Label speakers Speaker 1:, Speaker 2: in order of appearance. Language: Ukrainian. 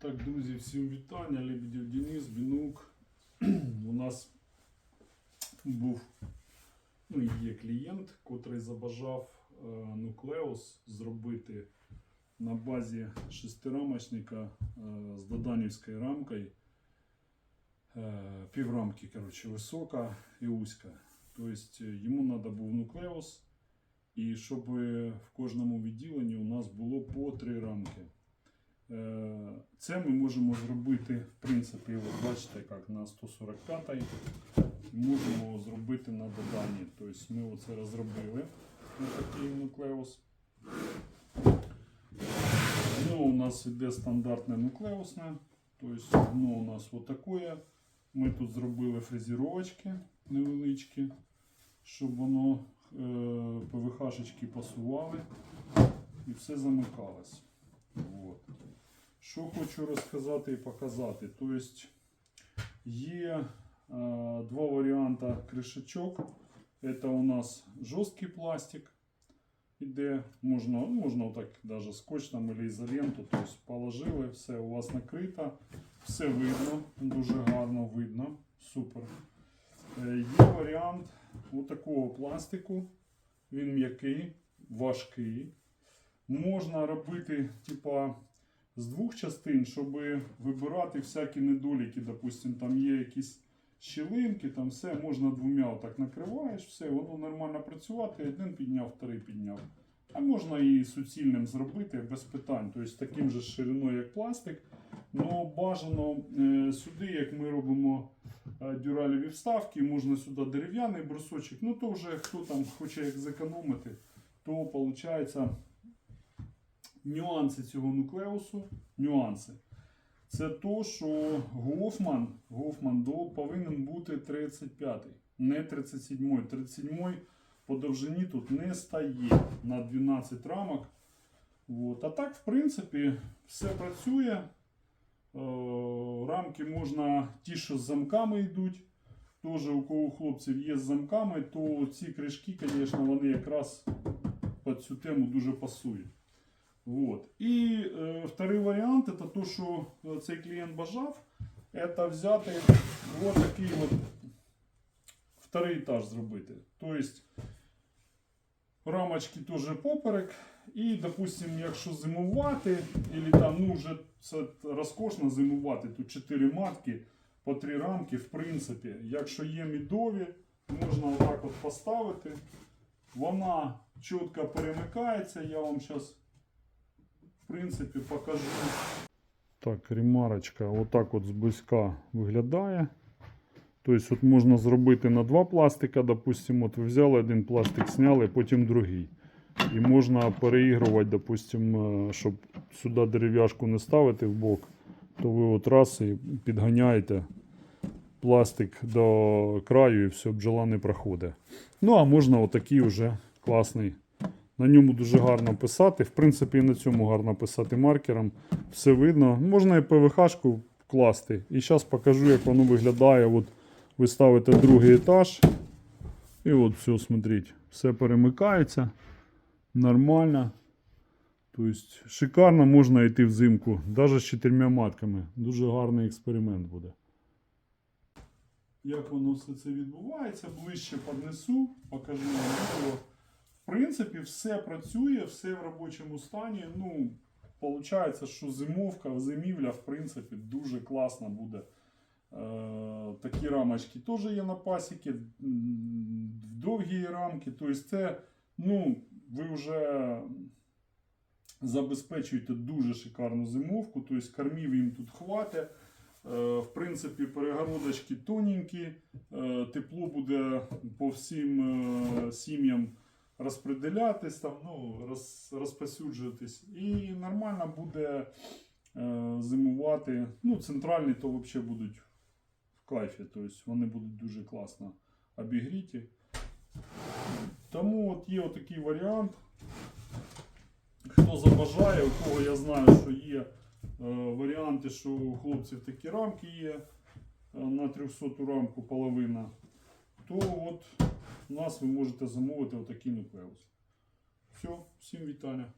Speaker 1: Так, друзі, всім вітання. Лебедєв Денис, Бінук. У нас був ну, є клієнт, котрий забажав е, нуклеус зробити на базі шестирамочника е, з доданівською рамкою. Е, піврамки, коротше, висока і узька. Тобто е, йому треба був нуклеус, і щоб в кожному відділенні у нас було по три рамки. Е, Це ми можемо зробити, в принципі, от бачите, як на 145-й можемо зробити на доданні. Тобто ми оце розробили на такий нуклеус. Дно у нас іде стандартне нуклеусне. Тобто дно у нас отакое. Ми тут зробили фрезеровочки невеличкі, щоб воно е, ПВХ-шечки пасували і все замикалось. Що хочу розказати і показати. Тобто є е, два варіанти кришечок. Це у нас жорсткий пластик. Іде, можна, ну, можна так даже скотч там или ізоленту, тобто положили, все у вас накрито, все видно, дуже гарно видно, супер. Е, Є варіант такого пластику, він м'який, важкий. Можна робити, типа, з двох частин, щоб вибирати всякі недоліки. Допустим, там є якісь щілинки, там все, можна двома отак накриваєш, все, воно нормально працювати, один підняв, вторий підняв. А можна і суцільним зробити без питань, тобто таким же шириною, як пластик. Но бажано е, сюди, як ми робимо е, дюралеві вставки, можна сюди дерев'яний брусочок. Ну то вже хто там хоче як зекономити, то виходить нюанси цього нуклеусу. Нюанси. Це то, що Гофман, Гофман до, повинен бути 35 не 37-й. 37 по довжині тут не стає на 12 рамок. От. А так, в принципі, все працює. Е, Рамки можна, ті, що з замками йдуть. Теж у кого хлопців є з замками, то ці кришки, звісно, вони якраз під цю тему дуже пасують. Вот. І е, второй варіант, це то, що е, цей клієнт бажав, це взяти вот такий от второй етаж зробити. Тобто рамочки теж поперек. І, допустим, якщо зимувати, или там, ну вже це розкошно зимувати, тут 4 матки по 3 рамки, в принципі, якщо є мідові, можна отак от поставити. Вона чітко перемикається, я вам зараз принципі, покажу. Так, ремарочка отак от зблизька виглядає. Тобто от можна зробити на два пластика, допустимо, от ви взяли один пластик, зняли, потім другий. І можна переігрувати, допустимо, щоб сюди дерев'яшку не ставити в бок, то ви от раз і підганяєте пластик до краю і все, бджола не проходить. Ну, а можна отакий вже класний на ньому дуже гарно писати. В принципі, і на цьому гарно писати маркером. Все видно. Можна і ПВХ-шку класти. І зараз покажу, як воно виглядає. От ви ставите другий етаж. І от все, смотрите, все перемикається. Нормально. Тобто, шикарно можна йти взимку, навіть з чотирма матками. Дуже гарний експеримент буде. Як воно все це відбувається, ближче поднесу, покажу вам відео. Принципі, все працює, все в робочому стані. Ну, Получається, що зимовка, зимівля, в принципі, дуже класна буде. Е, такі рамочки теж є на пасіки, довгі рамки. Тобто, це, ну, ви вже забезпечуєте дуже шикарну зимовку, тобто кормів їм тут хватить. Е, В принципі, перегородочки тоненькі, е, тепло буде по всім сім'ям розпределятись, там, ну, роз, розпосюджуватись. І нормально буде е, зимувати. Ну, центральні то взагалі будуть в кайфі, тобто вони будуть дуже класно обігріті. Тому от є отакий варіант. Хто забажає, у кого я знаю, що є е, варіанти, що у хлопців такі рамки є е, на 300 рамку половина, то от нас ви можете замовити отакий нуклеус. Все, всім вітання.